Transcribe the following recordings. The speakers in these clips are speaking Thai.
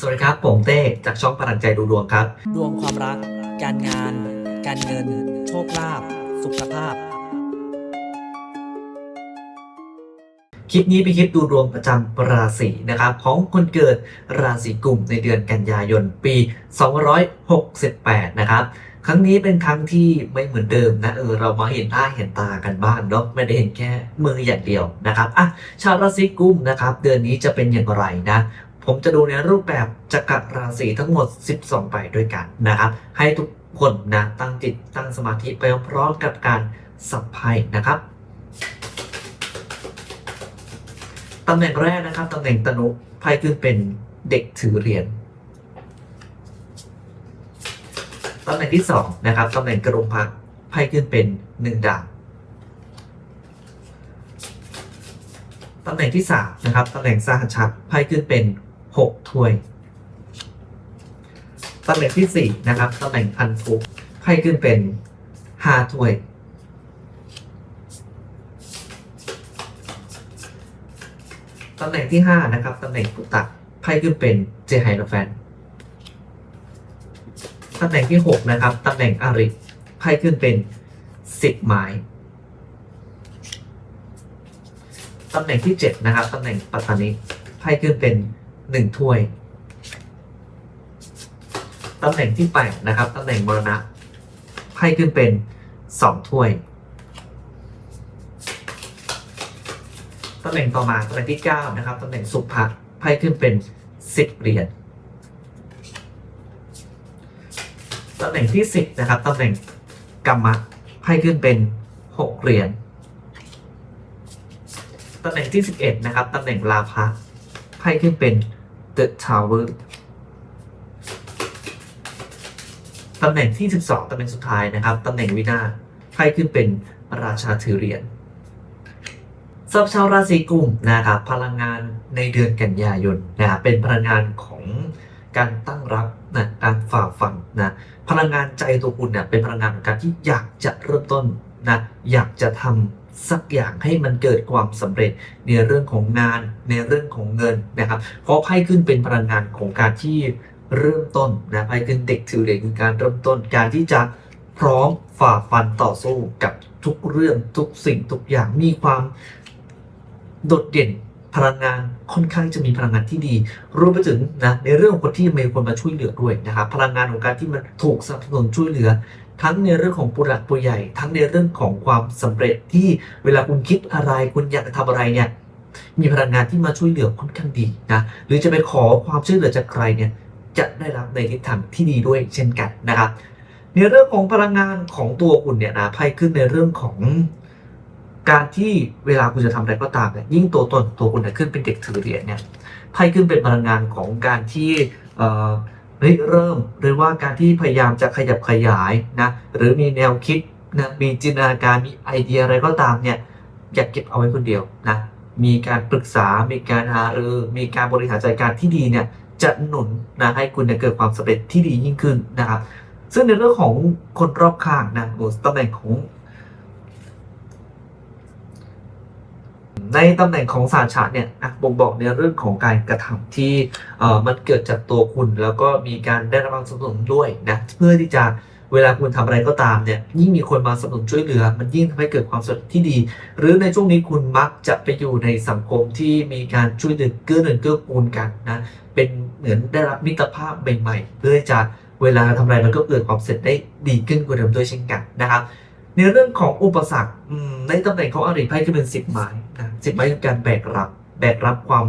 สวัสดีครับผมเต้จากช่องพลังใจดูดวงครับ ดวงความรัก การงาน การเงิน โชคลาภสุขภาพ คลิปนี้เป็นคลิปดูดวงประจำราศีนะครับ ของคนเกิดราศีกุมในเดือนกันยายนปี 2568 นะครับครั้งนี้เป็นครั้งที่ไม่เหมือนเดิมนะเออเรามาเห็นหน้าเห็นตากันบ้างเนาะไม่ได้เห็นแค่มืออย่างเดียวนะครับอะชาวราศีกุมนะครับ เดือนนี้จะเป็นอย่างไรนะ ผมจะดูในรูปแบบจักรราศีทั้งหมด 12 ใบด้วยกันนะครับ ให้ทุกคนนะตั้งจิตตั้งสมาธิไปพร้อมกับการสัมไพ่นะครับตำแหน่งแรกนะครับตำแหน่งตนุไพ่ขึ้นเป็นเด็กถือเหรียญตำแหน่งที่สองนะครับตำแหน่งกระดุมพักไพ่ขึ้นเป็นหนึ่งดาบตำแหน่งที่สามนะครับตำแหน่งสหัชชักไพ่ขึ้นเป็น หกถ้วยตำแหน่งที่สี่นะครับตำแหน่งพันธุกไพ่ขึ้นเป็นห้าถ้วย ตำแหน่งที่ 5 นะครับตำแหน่งปุตตะไพ่ขึ้นเป็นเจไฮโรแฟนตำแหน่งที่ 6 นะครับตำแหน่งอาริไพ่ขึ้นเป็น 10 ไม้ตำแหน่งที่ 7 นะครับตำแหน่งปัตตานิไพ่ขึ้นเป็น 1ถ้วยตำแหน่งที่8นะครับตำแหน่งมรณะไพ่ขึ้นเป็น2ถ้วยตำแหน่งต่อมาตำแหน่งที่9นะครับตำแหน่งสุภะไพ่ขึ้นเป็น10เหรียญตำแหน่งที่10นะครับตำแหน่งกรรมะไพ่ขึ้นเป็น6เหรียญตำแหน่งที่11นะครับตำแหน่งลาภะ พ่ขึ้นเป็น The Tower ตำแหน่งที่ 12 ตำแหน่งสุดท้ายนะครับ ตำแหน่งวินาไพ่ขึ้นเป็นราชาถือเหรียญสำหรับชาวราศีกุมนะครับพลังงานในเดือนกันยายนนะครับเป็นพลังงานของการตั้งรับนะการฝ่าฟันนะพลังงานใจตัวคุณเนี่ยเป็นพลังงานของการที่อยากจะเริ่มต้นนะอยากจะทำ สักอย่างให้มันเกิดความสำเร็จในเรื่องของงานในเรื่องของเงินนะครับ เพราะไพ่ขึ้นเป็นพลังงานของการที่เริ่มต้นนะไพ่ขึ้นเด็กถือเหรียญคือการเริ่มต้นการที่จะพร้อมฝ่าฟันต่อสู้กับทุกเรื่องทุกสิ่งทุกอย่างมีความโดดเด่นพลังงานค่อนข้างจะมีพลังงานที่ดี รวมไปถึงนะในเรื่องของคนที่มีคนมาช่วยเหลือด้วยนะครับพลังงานของการที่มันถูกสนับสนุนช่วยเหลือ ทั้งในเรื่องของผู้หลักผู้ใหญ่ ทั้งในเรื่องของความสำเร็จที่เวลาคุณคิดอะไรคุณอยากจะทำอะไรเนี่ยมีพลังงานที่มาช่วยเหลือค่อนข้างดีนะหรือจะไปขอความช่วยเหลือจากใครเนี่ยจะได้รับในทิศทางที่ดีด้วยเช่นกันนะครับในเรื่องของพลังงานของตัวคุณเนี่ยนะไพ่ขึ้นในเรื่องของการที่เวลาคุณจะทำอะไรก็ตามเนี่ยยิ่งตัวตนตัวคุณเนี่ยขึ้นเป็นเด็กถือเหรียญเนี่ยไพ่ขึ้นเป็นพลังงานของการที่ ริเริ่มหรือว่าการที่พยายามจะขยับขยายนะหรือมีแนวคิดนะมีจินตนาการมีไอเดียอะไรก็ตามเนี่ยอย่าเก็บเอาไว้คนเดียวนะมีการปรึกษา มีการหารือมีการบริหารจัดการที่ดีเนี่ยจะหนุนนะให้คุณเนี่ยเกิดความสำเร็จที่ดียิ่งขึ้นนะครับซึ่งในเรื่องของคนรอบข้างนะตำแหน่งของ ในตำแหน่งของสารฉะเนี่ยบ่งบอกในเรื่องของการกระทำที่มันเกิดจากตัวคุณ แล้วก็มีการได้รับการสนับสนุนด้วยนะเพื่อที่จะเวลาคุณทำอะไรก็ตามเนี่ยยิ่งมีคนมาสนับสนุนช่วยเหลือ มันยิ่งทำให้เกิดความสำเร็จที่ดี หรือในช่วงนี้คุณมักจะไปอยู่ในสังคมที่มีการช่วยเหลือเกื้อหนุนเกื้อกูลกันนะเป็นเหมือนได้รับมิตรภาพใหม่ๆเพื่อที่จะเวลาทำอะไรมันก็เกิดความสำเร็จได้ดีขึ้นกว่าเดิมด้วยเช่นกันนะครับ ในเรื่องของอุปสรรคในตำแหน่งของอริไพ่ก็เป็นสิบไม้นะสิบไม้คือการแบกรับ แบกรับความ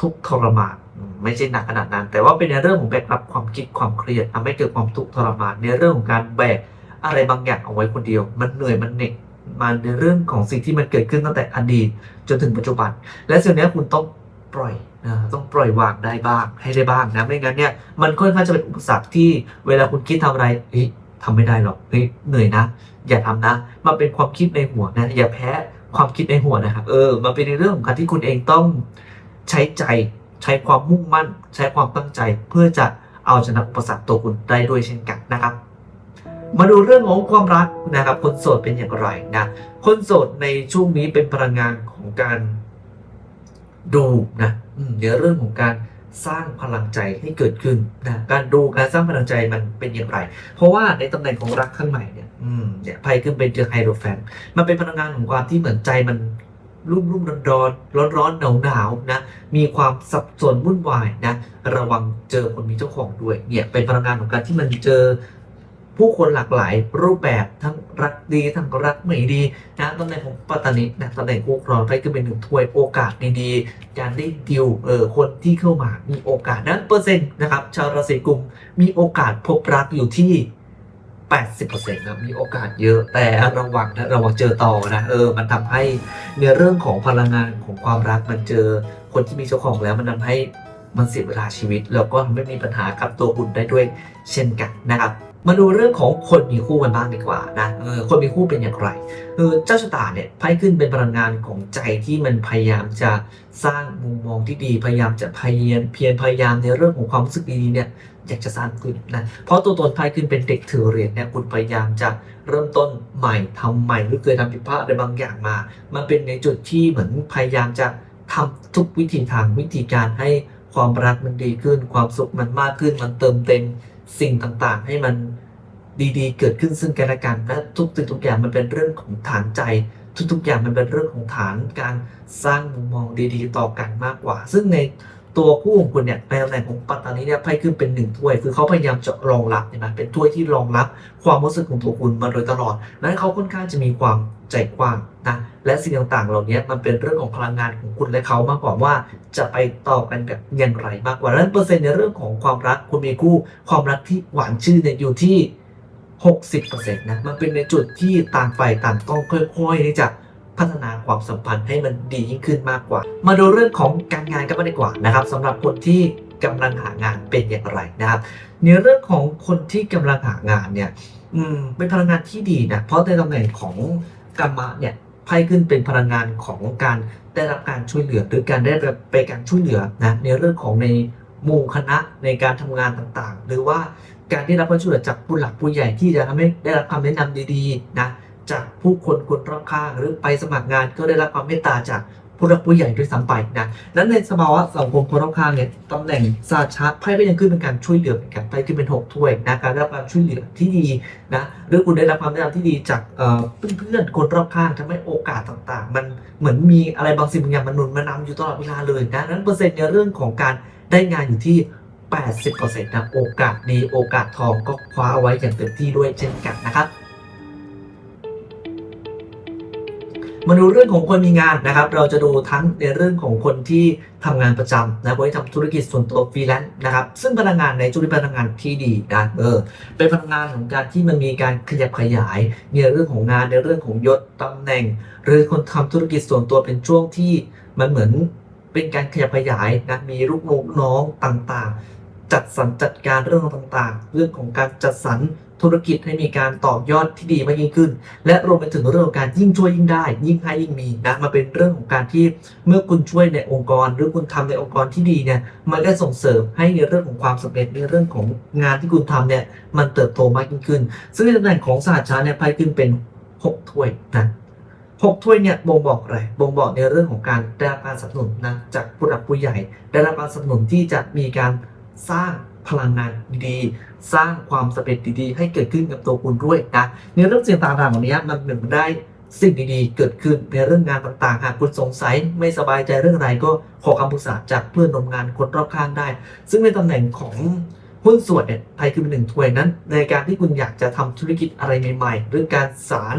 ทุกข์ทรมานไม่ใช่หนักขนาดนั้น แต่ว่าเป็นในเรื่องของแบกรับความคิดความเครียดทำให้เกิดความทุกข์ทรมาน ในเรื่องของการแบกอะไรบางอย่างเอาไว้คนเดียว มันเหนื่อยมันเหน็ดมาในเรื่องของสิ่งที่มันเกิดขึ้นตั้งแต่อดีตจนถึงปัจจุบัน และสิ่งนี้คุณต้องปล่อยนะต้องปล่อยวางได้บ้างให้ได้บ้างนะไม่งั้นเนี่ยมันค่อนข้างจะเป็นอุปสรรคที่เวลาคุณคิดทำอะไรเฮ้ยทำไม่ได้หรอกเฮ้ยเหนื่อยนะ อย่าทำนะ มันเป็นความคิดในหัวนะ อย่าแพ้ความคิดในหัวนะครับ เออ มันเป็นในเรื่องของการที่คุณเองต้องใช้ใจ ใช้ความมุ่งมั่น ใช้ความตั้งใจ เพื่อจะเอาชนะอุปสรรคตัวคุณได้ด้วยเช่นกันนะครับ มาดูเรื่องของความรักนะครับ คนโสดเป็นอย่างไรนะ คนโสดในช่วงนี้เป็นพลังงานของการดูนะอืมในเรื่องของการ สร้างพลังใจให้เกิดขึ้นนะการดูการสร้างพลังใจมันเป็นอย่างไร เพราะว่าในตำแหน่งของรักข้างในเนี่ยอืมเนี่ยไพ่ขึ้นเป็นเจอไฮโดรแฟนมันเป็นพลังงานของความที่เหมือนใจมันรุ่มรุ่มร้อนร้อนร้อนร้อนหนาวหนาวนะมีความสับสนวุ่นวายนะระวังเจอคนมีเจ้าของด้วยเนี่ยเป็นพลังงานของการที่มันเจอ ผู้คนหลากหลายรูปแบบทั้งรักดีทั้งรักไม่ดีนะตำแหน่งของปัตตานินะตำแหน่งคู่ครองไพ่ก็เป็นหนึ่งถ้วยโอกาสดีๆ การได้ดิวเออคนที่เข้ามามีโอกาสนั้นเปอร์เซ็นต์นะครับชาวราศีกุมมีโอกาสพบรักอยู่ที่ 80%นะมีโอกาสเยอะแต่ระวังนะระวังเจอต่อนะเออมันทำให้ในเรื่องของพลังงานของความรักมันเจอคนที่มีเจ้าของแล้วมันทำให้มันเสียเวลาชีวิต แล้วก็ทำให้มีปัญหากับตัวคุณได้ด้วยเช่นกันนะครับ มาดูเรื่องของคนมีคู่กันบ้างดีกว่านะเออคนมีคู่เป็นอย่างไรเออเจ้าชะตาเนี่ยไพ่ขึ้นเป็นพลังงานของใจที่มันพยายามจะสร้างมุมมองที่ดี พยายามจะพยายามเพียรพยายามในเรื่องของความรู้สึกดีๆเนี่ยอยากจะสร้างขึ้นนะเพราะตัวตนไพ่ขึ้นเป็นเด็กถือเหรียญเนี่ยคุณพยายามจะเริ่มต้นใหม่ทำใหม่หรือเคยทำผิดพลาดอะไรบางอย่างมา มันเป็นในจุดที่เหมือนพยายามจะทำทุกวิธีทางวิธีการให้ความรักมันดีขึ้น ความสุขมันมากขึ้นมันเติมเต็มสิ่งต่างๆ ให้มัน ดีๆ เกิดขึ้นซึ่งกันและกันและทุกสิ่งทุกอย่างมันเป็นเรื่องของฐานใจ ทุกๆอย่างมันเป็นเรื่องของฐานการสร้างมุมมองดีๆ ต่อกันมากกว่า ซึ่งในตัวคู่ของคุณเนี่ยในตำแหน่งของปัตตานีเนี่ยไพ่ขึ้นเป็นหนึ่งถ้วย คือเขาพยายามจะรองรับเนี่ยนะเป็นถ้วยที่รองรับความรู้สึกของตัวคุณมาโดยตลอดนั้นเขาค่อนข้างจะมีความใจกว้างนะและสิ่งต่างๆ เหล่านี้มันเป็นเรื่องของพลังงานของคุณและเขามากกว่าว่าจะไปต่อกันแบบอย่างไรมากกว่าดังนั้นเปอร์เซ็นต์ในเรื่องของความรักคุณมีคู่ความรักที่หวานชื่นเนี่ยอยู่ที่ 60%นะมันเป็นในจุดที่ต่างฝ่ายต่างต้องค่อยๆที่จะพัฒนาความสัมพันธ์ให้มันดียิ่งขึ้นมากกว่า มาดูเรื่องของการงานกันบ้างดีกว่านะครับสำหรับคนที่กำลังหางานเป็นอย่างไรนะครับในเรื่องของคนที่กำลังหางานเนี่ยอืมเป็นพลังงานที่ดีนะเพราะในตำแหน่งของกรรมะเนี่ยไพ่ขึ้นเป็นพลังงานของการได้รับการช่วยเหลือหรือการได้ไปการช่วยเหลือนะในเรื่องของในหมู่คณะในการทำงานต่างๆ หรือว่า การได้รับการช่วยเหลือจากผู้หลักผู้ใหญ่ที่จะทำให้ได้รับคำแนะนำดีๆนะจากผู้คนคนรอบข้างหรือไปสมัครงานก็ได้รับความเมตตาจากผู้หลักผู้ใหญ่ด้วยซ้ำไปนะนั้นในสภาวะสังคมคนรอบข้างเนี่ยตำแหน่งศาสตร์ชาร์ตไพ่ก็ยังขึ้นเป็นการช่วยเหลือเหมือนกันไพ่ขึ้นเป็นหกถ้วยนะการได้รับการช่วยเหลือที่ดีนะหรือคุณได้รับความแนะนำที่ดีจากเอ่อเพื่อนๆคนรอบข้างทำให้โอกาสต่างๆ มันเหมือนมีอะไรบางสิ่งบางอย่างมันหนุนมานำอยู่ตลอดเวลาเลยนะนั้นเปอร์เซ็นต์ในเรื่องของการได้งานอยู่ที่ 80%นะโอกาสดีโอกาสทองก็คว้าเอาไว้อย่างเต็มที่ด้วยเช่นกันนะครับมาดูเรื่องของคนมีงานนะครับ เราจะดูทั้งในเรื่องของคนที่ทำงานประจำนะคนที่ทำธุรกิจส่วนตัวฟรีแลนซ์นะครับ ซึ่งพลังงานในจุดพลังงานที่ดีนะเออเป็นพลังงานของการที่มันมีการขยับขยายในเรื่องของงานในเรื่องของยศตำแหน่ง หรือคนทำธุรกิจส่วนตัวเป็นช่วงที่มันเหมือนเป็นการขยับขยายนะมีลูกน้องน้องต่างๆ จัดสรรจัดการเรื่องต่างๆ เรื่องของการจัดสรรธุรกิจให้มีการต่อยอดที่ดีมากยิ่งขึ้น และรวมไปถึงเรื่องของการยิ่งช่วยยิ่งได้ ยิ่งให้ยิ่งมีนะมาเป็นเรื่องของการที่เมื่อคุณช่วยในองค์กร หรือคุณทำในองค์กรที่ดีเนี่ยมันก็ส่งเสริมให้ในเรื่องของความสำเร็จในเรื่องของงานที่คุณทำเนี่ยมันเติบโตมากยิ่งขึ้น ซึ่งในตำแหน่งของสหชาเนี่ยไพ่ขึ้นเป็นหกถ้วยนะหกถ้วยเนี่ยบ่งบอกอะไรบ่งบอกในเรื่องของการได้รับการสนับสนุนนะจากผู้หลักผู้ใหญ่ ได้รับการสนับสนุนที่จะมีการ สร้างพลังงานดีๆ สร้างความสำเร็จดีๆ ให้เกิดขึ้นกับตัวคุณด้วยนะในเรื่องสิ่งต่างๆเหล่านี้มันหมือนได้สิ่งดีๆ เกิดขึ้นในเรื่องงานต่างๆ หากคุณสงสัยไม่สบายใจเรื่องอะไรก็ขอคำปรึกษาจากเพื่อนร่วมงานคนรอบข้างได้ ซึ่งในตำแหน่งของหุ้นส่วนเนี่ยไทยคือหนึ่งถ้วยนั้น ในการที่คุณอยากจะทำธุรกิจอะไรใหม่ๆ เรื่องการสาร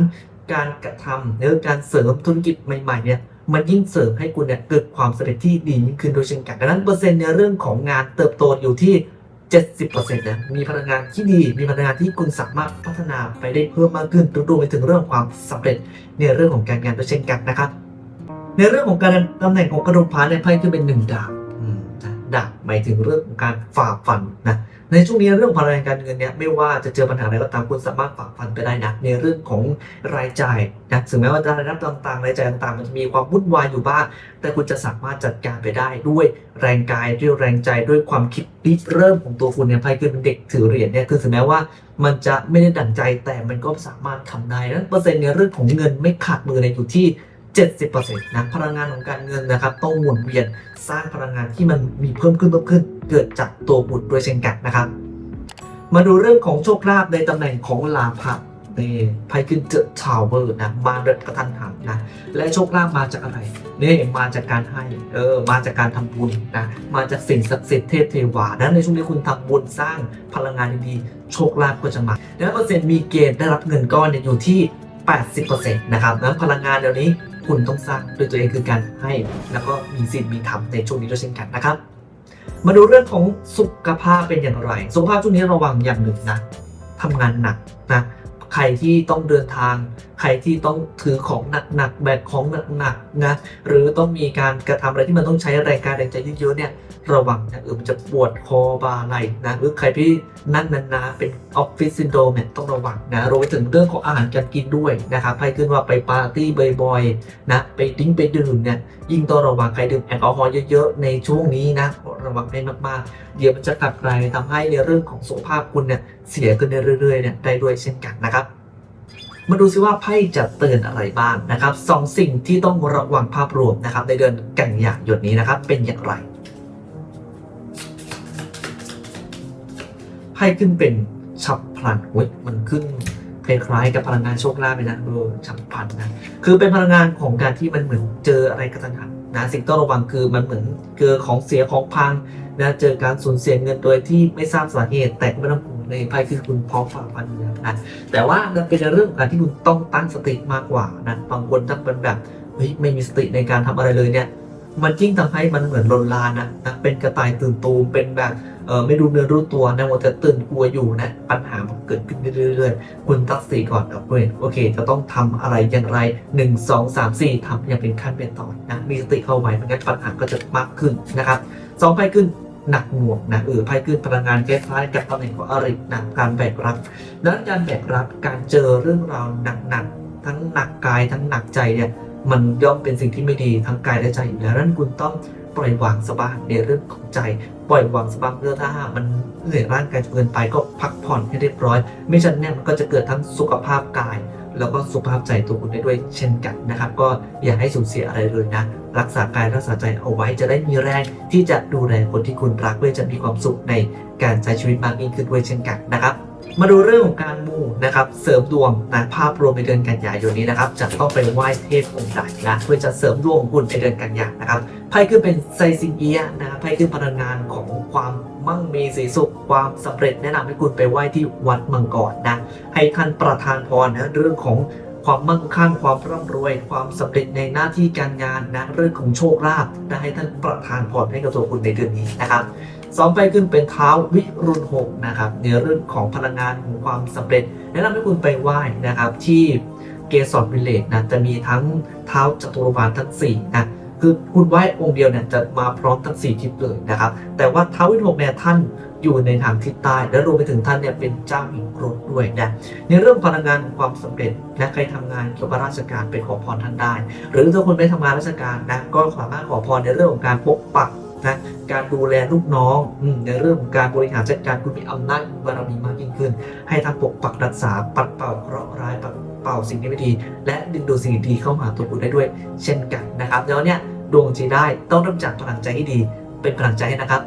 การกระทำในเรื่องการเสริมธุรกิจใหม่ๆเนี่ย มันยิ่งเสริมให้คุณเนี่ยเกิดความสำเร็จที่ดียิ่งขึ้นโดยเช่นกันดังนั้นเปอร์เซ็นต์ในเรื่องของงานเติบโตอยู่ที่ 70%นะมีพลังงานที่ดี มีพลังงานที่คุณสามารถพัฒนาไปได้เพิ่มมากขึ้นรวมไปถึงเรื่องความสำเร็จในเรื่องของการงานด้วยเช่นกันนะครับในเรื่องของการตำแหน่งของกระดูกพร้าในไพ่จะเป็นหนึ่งดาบดาบหมายถึงเรื่องของการฝ่าฟันนะ ในช่วงนี้เรื่องพลังงานการเงินเนี่ยไม่ว่าจะเจอปัญหาอะไรก็ตามคุณสามารถฝ่าฟันไปได้นะในเรื่องของรายจ่ายนะถึงแม้ว่ารายรับต่างๆรายจ่ายต่างๆ มันจะมีความวุ่นวายอยู่บ้าง แต่คุณจะสามารถจัดการไปได้ด้วยแรงกายด้วยแรงใจด้วยความคิดริเริ่มของตัวคุณเนี่ยไพ่คือเป็นเด็กถือเหรียญเนี่ยคือถึงแม้ว่ามันจะไม่ได้ดั่งใจแต่มันก็สามารถทำได้นั้นเปอร์เซ็นต์ในเรื่องของเงินไม่ขาดมือเนี่ยอยู่ที่ 70%นะพลังงานของการเงินนะครับต้องหมุนเวียนสร้างพลังงานที่มันมีเพิ่มขึ้นเพิ่มขึ้น เกิดจากตัวบุตรด้วยเช่นกันนะครับ มาดูเรื่องของโชคลาภในตำแหน่งของลาภะนี่ไพ่ขึ้นเจอทาวเวอร์นะมาเร็กระทันหันนะและโชคลาภมาจากอะไรนี่มาจากการให้เออมาจากการทำบุญนะมาจากสิ่งศักดิ์สิทธิ์เทพเทวานะในช่วงนี้คุณทำบุญสร้างพลังงานดีๆโชคลาภก็จะมาและเปอร์เซ็นต์มีเกณฑ์ได้รับเงินก้อนเนี่ยอยู่ที่ 80%นะครับนั้นพลังงานเดี๋ยวนี้คุณต้องสร้างด้วยตัวเองคือการให้ แล้วก็มีสิทธิ์มีธรรมในช่วงนี้ด้วยเช่นกันนะครับ มาดูเรื่องของสุขภาพเป็นอย่างไร สุขภาพช่วงนี้ระวังอย่างหนึ่งนะทำงานหนักนะใครที่ต้องเดินทาง ใครที่ต้องถือของหนักๆแบกของหนักๆนะหรือต้องมีการกระทำอะไรที่มันต้องใช้แรงกายแรงใจเยอะๆเนี่ย ระวังนะเออมันจะปวดคอบ่าไหล่นะหรือใครที่นั่งนานๆเป็นออฟฟิศซินโดรมเนี่ยต้องระวังนะรวมไปถึงเรื่องของอาหารการกินด้วยนะครับให้ขึ้นว่าไปปาร์ตี้บ่อยๆนะไปดิ้งไปดื่มเนี่ยยิ่งต้องระวังใครดื่มแอลกอฮอล์เยอะๆในช่วงนี้นะระวังให้มากๆ เดี๋ยวมันจะกลับกลายทำให้ในเรื่องของสุขภาพคุณเนี่ยเสียขึ้นเรื่อยๆเนี่ยได้ด้วยเช่นกันนะครับมาดูซิว่าไพ่จะเตือนอะไรบ้างนะครับสองสิ่งที่ต้องระวังภาพรวมนะครับในเดือนกันยายนนี้นะครับเป็นอย่างไร ไพ่ขึ้นเป็นฉับพลันเว้ยมันขึ้นคล้ายๆกับพลังงานโชคลาภไปนะเออฉับพลันนะคือเป็นพลังงานของการที่มันเหมือนเจออะไรกระทันหันนะสิ่งต้องระวังคือมันเหมือนเจอของเสียของพังนะเจอการสูญเสียเงินโดยที่ไม่ทราบสาเหตุแต่ก็ไม่ต้องห่วในไพ่คือคุณพร้อมฝ่าฟันอยู่แล้วนะแต่ว่ามันเป็นเรื่องการที่คุณต้องตั้งสติมากกว่านะบางคนถ้าเป็นแบบเฮ้ยไม่มีสติในการทำอะไรเลยเนี่ยมันยิ่งทำให้มันเหมือนลนลานนะนะเป็นกระต่ายตื่นตูมเป็นแบบ เออไม่รู้เนื้อรู้ตัวนะว่าแต่ตื่นกลัวอยู่นะ ปัญหามันเกิดขึ้นเรื่อยๆ คุณตั้งสติก่อนครับเว้ยโอเค จะต้องทำอะไรอย่างไร 1 2 3 4ทำอย่างเป็นขั้นเป็นตอนนะมีสติเข้าไว้ไม่งั้นปัญหาก็จะมากขึ้นนะครับสองไพ่ขึ้นหนักหน่วงนะเออไพ่ขึ้นพลังงานคล้ายๆกับตำแหน่งของอรินะการแบกรับดังนั้นการแบกรับการเจอเรื่องราวหนักๆทั้งหนักกายทั้งหนักใจเนี่ยมันย่อมเป็นสิ่งที่ไม่ดีทั้งกายและใจอยู่แล้วนั้นคุณต้อง ปล่อยวางสบายในเรื่องของใจปล่อยวางสบายเพื่อถ้ามันเหนื่อยร่างกายจนเกินไปก็พักผ่อนให้เรียบร้อย ไม่ฉะนั้นมันก็จะเกิดทั้งสุขภาพกาย แล้วก็สุขภาพใจตัวคุณได้ด้วยเช่นกันนะครับ ก็อย่าให้สูญเสียอะไรเลยนะ รักษากายรักษาใจเอาไว้จะได้มีแรงที่จะดูแลคนที่คุณรักเพื่อจะมีความสุขในการใช้ชีวิตมากยิ่งขึ้นด้วยเช่นกันนะครับ มาดูเรื่องของการมูนะครับเสริมดวงนะภาพรวมในเดือนกันยายนนี้นะครับจะต้องไปไหว้เทพองค์ใดนะเพื่อจะเสริมดวงของคุณในเดือนกันยายนนะครับไพ่ขึ้นเป็นไซซิงเอียะนะไพ่ขึ้นพลังงานของความมั่งมีสีสุขความสำเร็จแนะนำให้คุณไปไหว้ที่วัดมังกรนะให้ท่านประทานพรนะเรื่องของความมั่งคั่งความร่ำรวย ความสำเร็จในหน้าที่การงานนะเรื่องของโชคลาภนะให้ท่านประทานพรให้กับตัวคุณในเดือนนี้นะครับ สองไปขึ้นเป็นเท้าวิรุณหกนะครับในเรื่องของพลังงานของความสำเร็จแนะนำให้คุณไปไหว้นะครับที่เกสรวิลเลจนะจะมีทั้งเท้าจตุรบาลทั้งสี่นะคือคุณไหว้องค์เดียวเนี่ยจะมาพร้อมทั้งสี่ทิศเลยนะครับแต่ว่าเท้าวิรุณหกเนี่ยท่านอยู่ในทางทิศใต้และรวมไปถึงท่านเนี่ยเป็นเจ้าแห่งกรดด้วยนะในเรื่องพลังงานของความสำเร็จนะใครทำงานเกี่ยวกับราชการไปขอพรท่านได้ หรือถ้าคนไม่ทำงานราชการนะก็สามารถขอพรในเรื่องของการปกปัก นะการดูแลลูกน้องอในเรื่องของการบริหารจัดการคุณมีอำนาจบารมีมากยิ่งขึ้น ให้ทั้งปกปักรักษาปัดเป่าเคราะห์ร้ายปัดเป่าสิ่งที่ไม่ดี และดึงดูดสิ่งดีเข้ามาตัวคุณได้ด้วย เช่นกันนะครับแล้วเนี่ยดวงจีได้ต้องเริ่มจากพลังใจให้ดี เป็นพลังใจให้นะครับ